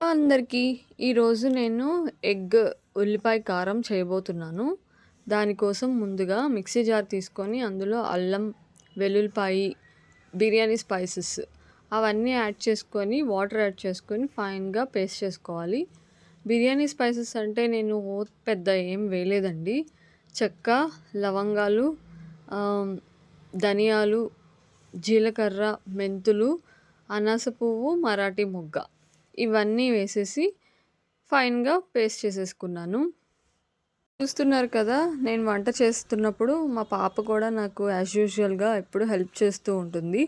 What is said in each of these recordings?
అందరికీ ఈరోజు నేను ఎగ్ ఉల్లిపాయ కారం చేయబోతున్నాను. దానికోసం ముందుగా మిక్సీ జార్ తీసుకొని అందులో అల్లం వెల్లుల్లిపాయి బిర్యానీ స్పైసెస్ అవన్నీ యాడ్ చేసుకొని వాటర్ యాడ్ చేసుకొని ఫైన్గా పేస్ట్ చేసుకోవాలి. బిర్యానీ స్పైసెస్ అంటే నేను పెద్ద ఏం వేయలేదండి. చెక్క లవంగాలు ధనియాలు జీలకర్ర మెంతులు అనాస పువ్వు మరాఠీ మొగ్గ. ఇవన్నీ వేసేసి ఫైన్గా పేస్ట్ చేసేసుకున్నాను. చూస్తున్నారు కదా నేను వంట చేస్తున్నప్పుడు మా పాప కూడా నాకు యాజ్ యూజువల్గా ఎప్పుడు హెల్ప్ చేస్తూ ఉంటుంది.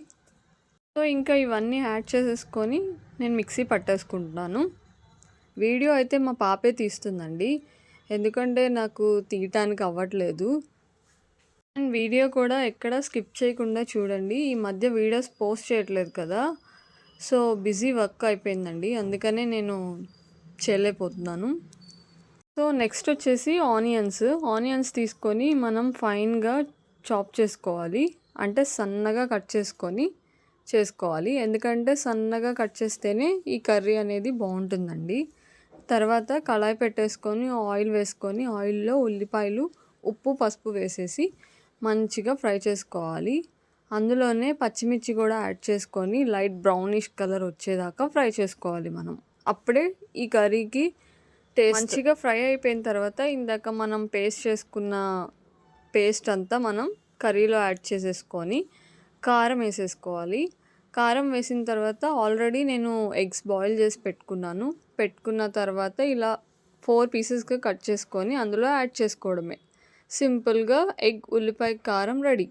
సో ఇంకా ఇవన్నీ యాడ్ చేసేసుకొని నేను మిక్సీ పట్టేసుకుంటున్నాను. వీడియో అయితే మా పాపే తీస్తుందండి. ఎందుకంటే నాకు తీయటానికి అవ్వట్లేదు. అండ్ వీడియో కూడా ఎక్కడ స్కిప్ చేయకుండా చూడండి. ఈ మధ్య వీడియోస్ పోస్ట్ చేయట్లేదు కదా. సో బిజీ వర్క్ అయిపోయిందండి. అందుకనే నేను చేయలేకపోతున్నాను. సో నెక్స్ట్ వచ్చేసి ఆనియన్స్. ఆనియన్స్ తీసుకొని మనం ఫైన్గా చాప్ చేసుకోవాలి. అంటే సన్నగా కట్ చేసుకొని చేసుకోవాలి. ఎందుకంటే సన్నగా కట్ చేస్తేనే ఈ కర్రీ అనేది బాగుంటుందండి. తర్వాత కళాయి పెట్టేసుకొని ఆయిల్ వేసుకొని ఆయిల్లో ఉల్లిపాయలు ఉప్పు పసుపు వేసేసి మంచిగా ఫ్రై చేసుకోవాలి. అందులోనే పచ్చిమిర్చి కూడా యాడ్ చేసుకొని లైట్ బ్రౌనిష్ కలర్ వచ్చేదాకా ఫ్రై చేసుకోవాలి మనం. అప్పుడే ఈ కర్రీకి టేస్ట్ మంచిగా ఫ్రై అయిపోయిన తర్వాత ఇందాక మనం పేస్ట్ చేసుకున్న పేస్ట్ అంతా మనం కర్రీలో యాడ్ చేసేసుకొని కారం వేసేసుకోవాలి. కారం వేసిన తర్వాత ఆల్రెడీ నేను ఎగ్స్ బాయిల్ చేసి పెట్టుకున్నాను. పెట్టుకున్న తర్వాత ఇలా ఫోర్ పీసెస్గా కట్ చేసుకొని అందులో యాడ్ చేసుకోవడమే. సింపుల్గా ఎగ్ ఉల్లిపాయ కారం రెడీ.